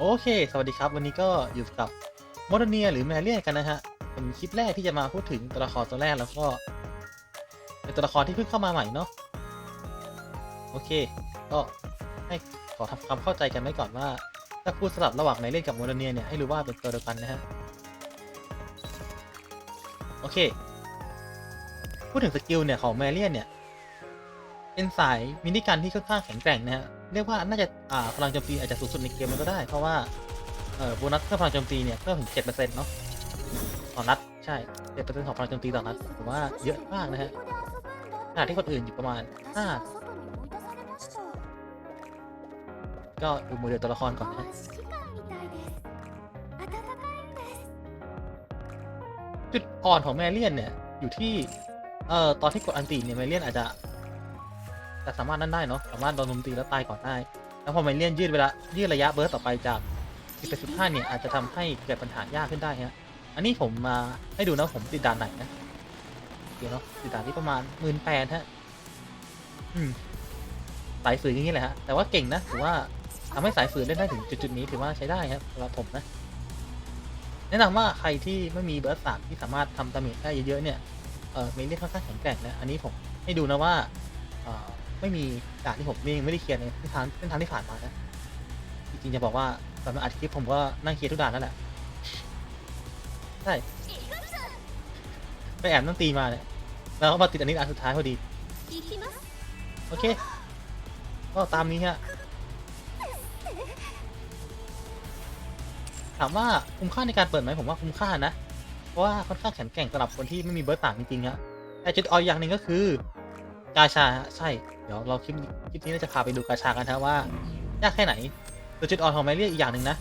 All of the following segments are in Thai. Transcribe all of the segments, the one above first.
โอเค สวัสดีครับ วันนี้ก็อยู่กับโมเดเนียหรือแมเรียกันนะฮะ เป็นคลิปแรกที่จะมาพูดถึงตัวละครตัวแรกแล้วก็ เป็นตัวละครที่เพิ่งเข้ามาใหม่เนาะ โอเค ก็ให้ขอทำความเข้าใจกันไว้ก่อนว่า ถ้าพูดสลับระหว่างแมเรียกับโมเดเนียเนี่ยให้รู้ว่าเป็นตัวเดียวกันนะฮะ โอเค พูดถึงสกิลเนี่ยของแมเรียเนี่ย เป็นสายมินิกันที่ค่อนข้างแข็งแกร่งนะฮะเรียกว่าน่าจะอ่าพลังโจมตีอาจจะสูงสุดในเกมมันก็ได้ เพราะว่าเอ่อโบนัสเพิ่มพลังโจมตีเนี่ยเพิ่มถึงเจ็ดเปอร์เซ็นต์เนาะต่อนัดใช่เจ็ดเปอร์เซ็นต์ของพลังโจมตีต่อนัดผมว่าเยอะมากนะฮะขณะที่คนอื่นอยู่ประมาณห้าก็ดูโมเดลตัวละครก่อนนะจุดอ่อนของแมเลียนเนี่ยอยู่ที่เอ่อตอนที่กดอันตีเนี่ยแมเลียนอาจจะ จะสามารถนั่นได้เนาะสามารถโดนโจมตีแล้วตายก่อนได้ แล้วพอแมเลียนยืดเวลายืดระยะเบิร์สต่อไปจาก10ไป15เนี่ยอาจจะทำให้เกิดปัญหายากขึ้นได้ฮะอันนี้ผมมาให้ดูนะผมติดด่านไหนนะเดี๋ยวเนาะติดด่านที่ประมาณหมื่นแปดฮะอืมสายฝืนอย่างนี้แหละฮะแต่ว่าเก่งนะถือว่าทำให้สายฝืนเล่นได้ถึงจุดๆนี้ถือว่าใช้ได้ครับสำหรับผมนะแนะนำว่าใครที่ไม่มีเบิร์สสามที่สามารถทำดาเมจได้เยอะๆเนี่ยเออเมเลียนค่อนข้างแข็งแกร่งนะอันนี้ผมให้ดูนะว่าเอ่อ ไม่มีด่านที่ผมยังไม่ได้เคลียร์ในเส้นทางเส้นทางที่ผ่านมานะจริงๆจะบอกว่าตอนมาอัดคลิปผมก็นั่งเคลียร์ทุกด่านนั่นแหละใช่ไปแอบนั่งตีมาเนี่ยแล้วก็มาติดอันนี้อันสุดท้ายพอดีโอเค ก็ตามนี้ฮะถามว่าคุ้มค่าในการเปิดไหมผมว่าคุ้มค่านะ เพราะว่าค่อนข้างแข็งแกร่งสำหรับคนที่ไม่มีเบิร์ตสามจริงๆฮะแต่จุดอ่อนอย่างหนึ่งก็คือ กาชาใช่ เดี๋ยวเราคลิปนี้คลิปนี้เราจะพาไปดูกาชากันนะว่ายากแค่ไหนโดยจุดอ่อนของแมเรียอีกอย่างหนึ่งนะ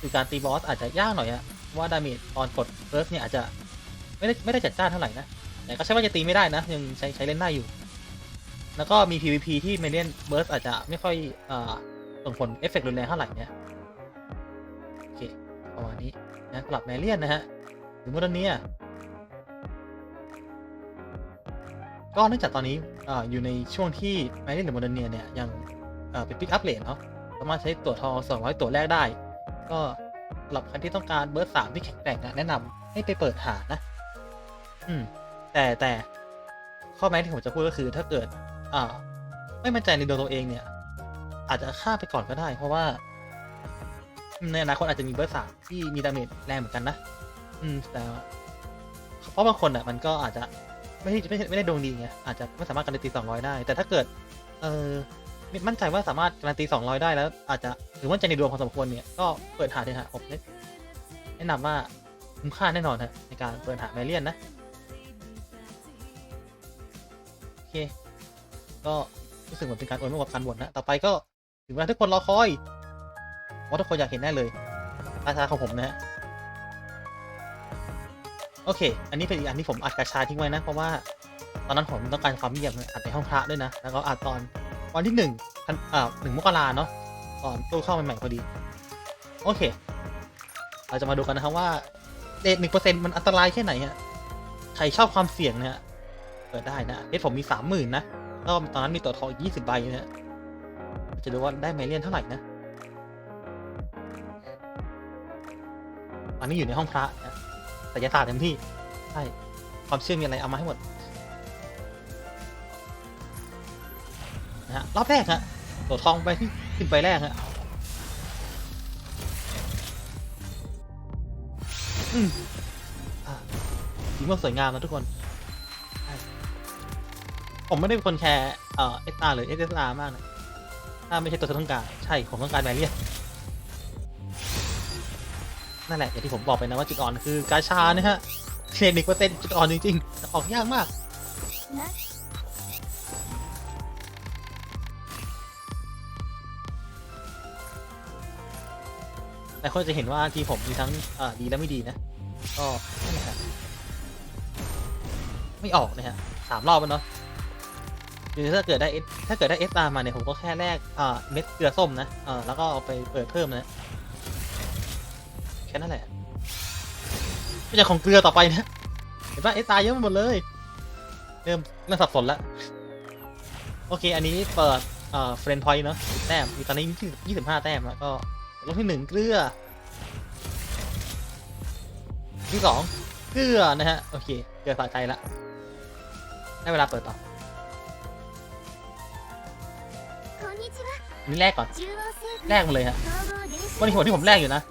คือการตีบอสอาจจะยากหน่อยอะเพราะว่าดาเมจตอนกดเฟิร์สเนี่ยอาจจะไม่ได้ไม่ได้จัดจ้านเท่าไหร่นะแต่ก็ใช่ว่าจะตีไม่ได้นะยังใช้ใช้เล่นได้อยู่ แล้วก็มี PVP ที่เมเลียนเบิร์สอาจจะไม่ค่อยส่งผลเอฟเฟกต์รุนแรงเท่าไหร่เนี่ยโอเคประมาณนี้นะสำหรับแมเลียนนะฮะหรือโมเดเนีย ก็เนื่องจากตอนนี้ออยู่ในช่วงที่แมรี่หรือโมเดเนียเนี่ยยังเป็นปิกอัพเลนเนาะสามารถใช้ตัวทอง200 ตัวแรกได้ ก็สำหรับใครที่ต้องการเบอร์สามที่แข็งแกร่งแนะนำให้ไปเปิดหานะ อืม แต่แต่ข้อแม้ที่ผมจะพูดก็คือถ้าเกิด อ่า ไม่มั่นใจในดวตัวเองเนี่ย อาจจะฆ่าไปก่อนก็ได้ เพราะว่า ในอนาคตอาจจะมีเบอร์สามที่มีดาเมจแรงเหมือนกันนะ อืม แต่เพราะบางคนอะมันก็อาจจะ ไม่ได้ไม่ได้ไม่ได้ดวงดีไงอาจจะไม่สามารถการันตี200ได้ แต่ถ้าเกิด เออมั่นใจว่าสามารถการันตี200ได้แล้ว อาจจะหรือมั่นใจในดวงพอสมควรเนี่ยก็เปิดหาเลยฮะผมแนะนำว่าคุ้มค่าแน่นอนฮะในการเปิดหาแมเลียนนะโอเค ก็รู้สึกเหมือนเป็นการโอนมากกว่าการบ่นนะ ต่อไปก็ถึงเวลาทุกคนรอคอยว่าทุกคนอยากเห็นแน่เลยราชาของผมนะฮะ โอเค อันนี้เป็นอีกอันที่ผมอัดกระชาทิ้งไว้นะ เพราะว่าตอนนั้นผมต้องการความเงียบอัดในห้องพระด้วยนะ แล้วก็อัดตอนวันที่หนึ่งอ่าหนึ่งมกราเนาะตอนตู้เข้าใหม่ๆพอดี โอเค เราจะมาดูกันนะครับว่าเดทหนึ่งเปอร์เซ็นต์มันอันตรายแค่ไหนฮะ ใครชอบความเสี่ยงเนี่ยเปิดได้นะเดทผมมีสามหมื่นนะแล้วตอนนั้นมีตัวทองยี่สิบใบนะฮะจะดูว่าได้ไมเลียนเท่าไหร่นะ อันนี้อยู่ในห้องพระนะ แต่ยศาสตร์เต็มที่ ใช่ ความเชื่อมีอะไรเอามาให้หมด นะฮะ รอบแรกฮะตัวทองไปที่ขึ้นไปแรกฮะอืมอ่าสีม่วงสวยงามนะทุกคน ผมไม่ได้เป็นคนแคร์เอ่อเอสอาร์หรือเอสอาร์มากนะ ถ้าไม่ใช่ตัวที่ต้องการ ใช่ ผมต้องการแมเรียน นั่นแหละอย่างที่ผมบอกไปนะว่าจุดอ่อนคือกาชานะฮะเทรนหนึ่งเปอร์เซ็นต์จุดอ่อนจริงๆ ออกยากมากแต่คนจะเห็นว่าทีผมมีทั้งดีและไม่ดีนะ ก็ไม่ออกนะฮะสามรอบแล้วเนาะคือถ้าเกิดได้ถ้าเกิดได้เอสตามาเนี่ยผมก็แค่แลกเม็ดเกลือส้มนะแล้วก็เอาไปเปิดเพิ่มนะ แค่นั้นแหละไม่ใช่ของเกลือต่อไปนะเห็นปะไอ้ตายเยอะหมดเลย เริ่มน่าสับสนละโอเค อันนี้เปิดเอ่อเฟรนพอยต์เนาะแต้มมีตอนนี้ยี่สิบห้าแต้มแล้วก็ลงที่หนึ่งเกลือ ที่สองเกลือนะฮะ โอเค เกลือสายใจละได้เวลาเปิดต่อนี่แรกก่อน แรกมาเลยฮะวันนี้หัที่ผมแรกอยู่นะ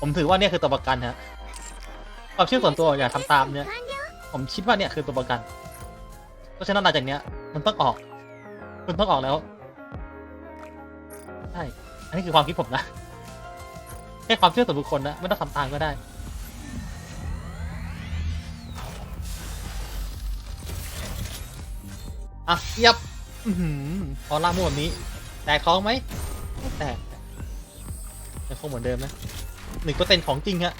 ผมถือว่าเนี่ยคือตัวประกันฮะความเชื่อส่วนตัวอย่าทำตามเนี่ย ผมคิดว่าเนี่ยคือตัวประกัน เพราะฉะนั้นหลังจากเนี้ย มันต้องออกมันต้องออกแล้ว ใช่ อันนี้คือความคิดผมนะ แค่ความเชื่อส่วนบุคคลนะ ไม่ต้องทำตามก็ได้ อะเยียบอือหือพอล่ามุมแบบนี้ แตกท้องไหมไม่แตกยังคงเหมือนเดิมนะ หนึ่งเปอร์เซ็นต์ของจริงฮะ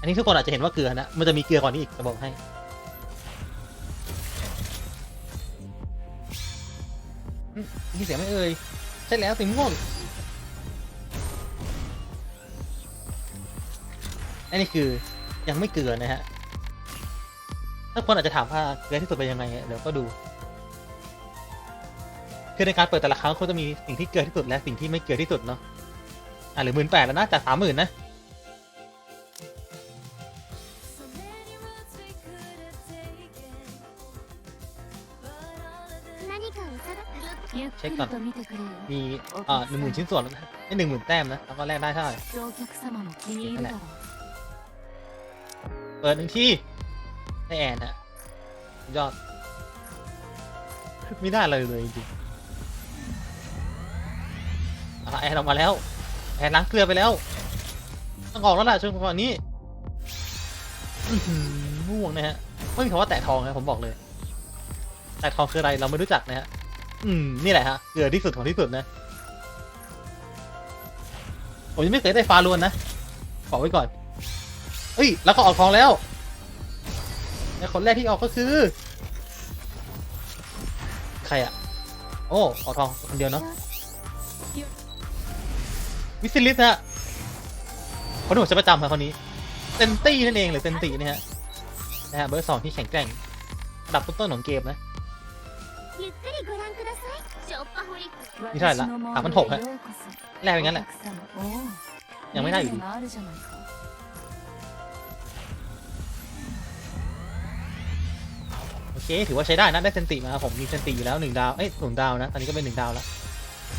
อันนี้ทุกคนอาจจะเห็นว่าเกลือนะ มันจะมีเกลือกว่านี้อีกจะบอกให้ มีเสียงไหมเอ่ย ใช่แล้วสีม่วงอันนี้คือยังไม่เกลือนะฮะถ้าคนอาจจะถามว่าเกลือที่สุดเป็นยังไงเดี๋ยวก็ดู คือในการเปิดแต่ละครั้งเขาจะมีสิ่งที่เกลือที่สุดและสิ่งที่ไม่เกลือที่สุดเนาะ อะหรือหมื่นแปดแล้วนะ จากสามหมื่นนะ เช็คก่อน มีอ่าหนึ่งหมื่นชิ้นส่วนไม่หนึ่งหมื่นแต้มนะ แล้วก็แลกได้เท่าไหร่เปิดหนึ่งที่ได้แอนฮะยอด ไม่ได้เลยเลยจริงอะแอนออกมาแล้ว แอนล้างเกลือไปแล้วต้องออกแล้วล่ะช่วงประมาณนี้ม่วงนะฮะไม่มีคำว่าแตะทองนะผมบอกเลย แตะทองคืออะไรเราไม่รู้จักนะฮะอืมนี่แหละฮะเกลือที่สุดของที่สุดนะผมยังไม่เคยได้ฟาลวนนะบอกไว้ก่อนเอ้ยแล้วก็ออกทองแล้วและคนแรกที่ออกก็คือ ใครอะโอ้ออกทองคนเดียวเนาะ วิซิลิสฮะคนที่ผมจะประจำครับคนนี้เซนตี้นั่นเองหรือเซนตีนะฮะนะฮะเบอร์สองที่แข็งแกร่งดับต้นต้นของเกมนะนี่เท่าไหร่ละสามพันหกฮะแล้วเป็นงั้นแหละยังไม่ได้อยู่โอเคถือว่าใช้ได้นะได้เซนติมาผมมีเซนติอยู่แล้วหนึ่งดาวเอ้ยหนึ่งดาวนะตอนนี้ก็เป็นหนึ่งดาวแล้ว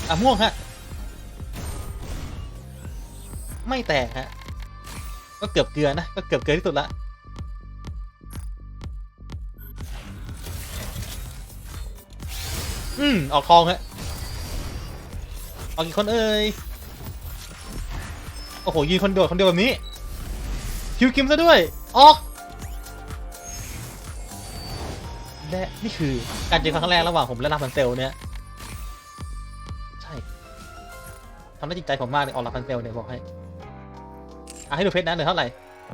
อะม่วงฮะ ไม่แตกฮะ ก็เกือบเกลือนะ ก็เกือบเกลือที่สุดละ อืม ออกทองฮะ ออกกี่คนเอ่ย โอ้โหยืนคนเดียวคนเดียวแบบนี้ คิวคิมซะด้วย ออก และนี่คือการเจอครั้งแรกระหว่างผมและลาพันเซลเนี่ยใช่ทำได้จิตใจผมมากเลยออกลาพันเซลเนี่ยบอกให้ อะให้ดูเพชรนะเหลือเท่าไหร่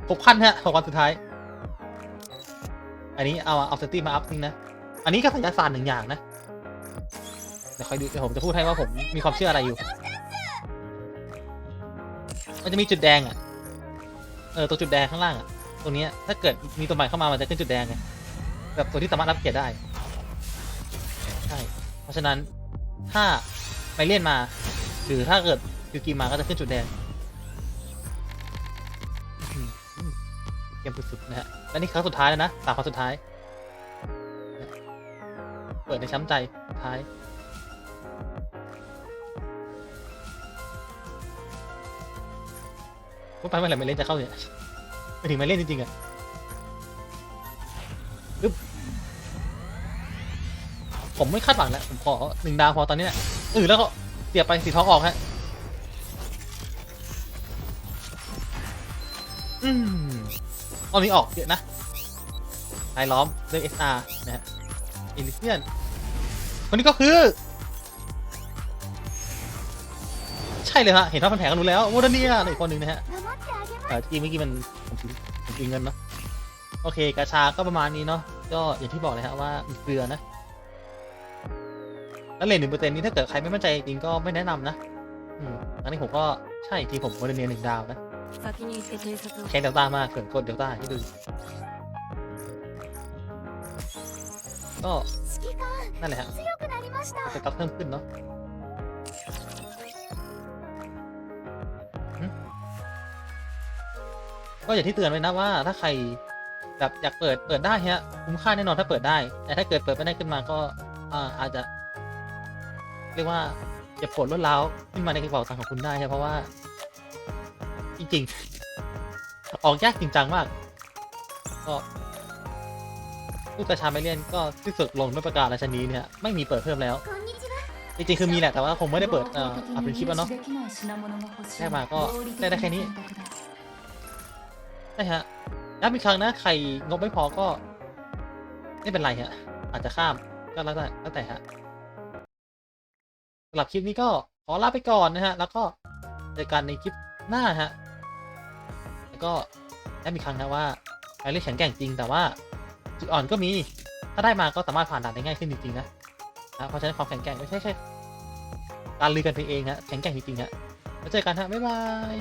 หกพันฮะหกวันสุดท้าย อันนี้เอาเอาสตีมาอัพนี่นะ อันนี้ก็สัญญาณสารหนึ่งอย่างนะ เดี๋ยวคอยดูเดี๋ยวผมจะพูดให้ว่าผมมีความเชื่ออะไรอยู่ มันจะมีจุดแดงอะ เออตัวจุดแดงข้างล่างอะตรงเนี้ถ้าเกิดมีตัวใหม่เข้ามามันจะขึ้นจุดแดงไง แบบตัวที่สามารถรับเกียรติได้ ใช่ เพราะฉะนั้นถ้าไปเล่นมา หรือถ้าเกิดยูกิมาก็จะขึ้นจุดแดง สุดๆนะฮะและนี่ครั้งสุดท้ายแล้วนะสามครั้งสุดท้าย เปิดในช้ำใจท้ายพูดไปเมื่อไหร่ไม่เล่นจะเข้าเนี่ยไปถึงไม่เล่นจริงๆอะปึ๊บผมไม่คาดหวังแล้ว ผมขอหนึ่งดาวพอตอนนี้แหละเออแล้วก็เสียบไปสีทองออกฮะ อืม อานี้ออกเยอะนะนายล้อมเรื่อสอาร์นะฮะอิลิเซียนคนนี้ก็คือ ใช่เลยฮะ เห็นท่าพพันแผงกันรู้แล้วโมเดเนียอีกคนหนึ่งนะฮะเออที่เมื่อกี้มันผมกินเงินเนาะโอเคกาชาก็ประมาณนี้เนาะก็อย่างที่บอกเลยฮะว่าเกลือนะแล้วเลนหนึ่งเปอร์เซ็ต์นี้ถ้าเกิดใครไม่มั่นใจจริงก็ไม่แนะนำนะ อืมอันนี้ผมก็ใช่ทีผมโมเดเนียหนึ่งดาวนะ แค่เดลต้ามากเกินโคตรเดลต้าที่ดูก็นั่นแหละฮะ強くなりましたสต็อปเพิ่มขึ้นเนาะก็อย่างที่เตือนไว้นะว่าถ้าใครแบบอยากเปิดเปิดได้ฮะคุ้มค่าแน่นอนถ้าเปิดได้ แต่ถ้าเกิดเปิดไม่ได้ขึ้นมาก็อ่าอาจจะ เรียกว่าจะปวดรวดร้าวขึ้นมาในกระเป๋าตังค์ของคุณได้ใฮะเพราะว่า จริงๆ ออกยากจริงจังมาก ก็ตู้ตาชาไม่เล่นก็ที่สุดลงด้วยประกาศราชนีเนี่ยไม่มีเปิดเพิ่มแล้ว จริงๆ คือมีแหละแต่ว่าคงไม่ได้เปิดเอ่อเป็นคลิปแล้วเนาะได้มาก็ได้ได้แค่นี้ได้ฮะย้ำอีกครั้งนะใครงบไม่พอก็ ไม่เป็นไรฮะ อาจจะข้ามก็แล้วแต่แล้วแต่ฮะสำหรับคลิปนี้ก็ขอลาไปก่อนนะฮะ แล้วก็เจอกันในคลิปหน้าฮะ แล้วก็ได้มีครั้งนะว่าไอริสแข็งแกร่งจริงแต่ว่าจุดอ่อนก็มี ถ้าได้มาก็สามารถผ่านด่านได้ง่ายขึ้นจริงๆนะนะเพราะฉะนั้นความแข็งแกร่งไม่ใช่แค่การลือกันไปเองฮะแข็งแกร่งจริงๆฮะแล้วเจอกันฮะบ๊ายบาย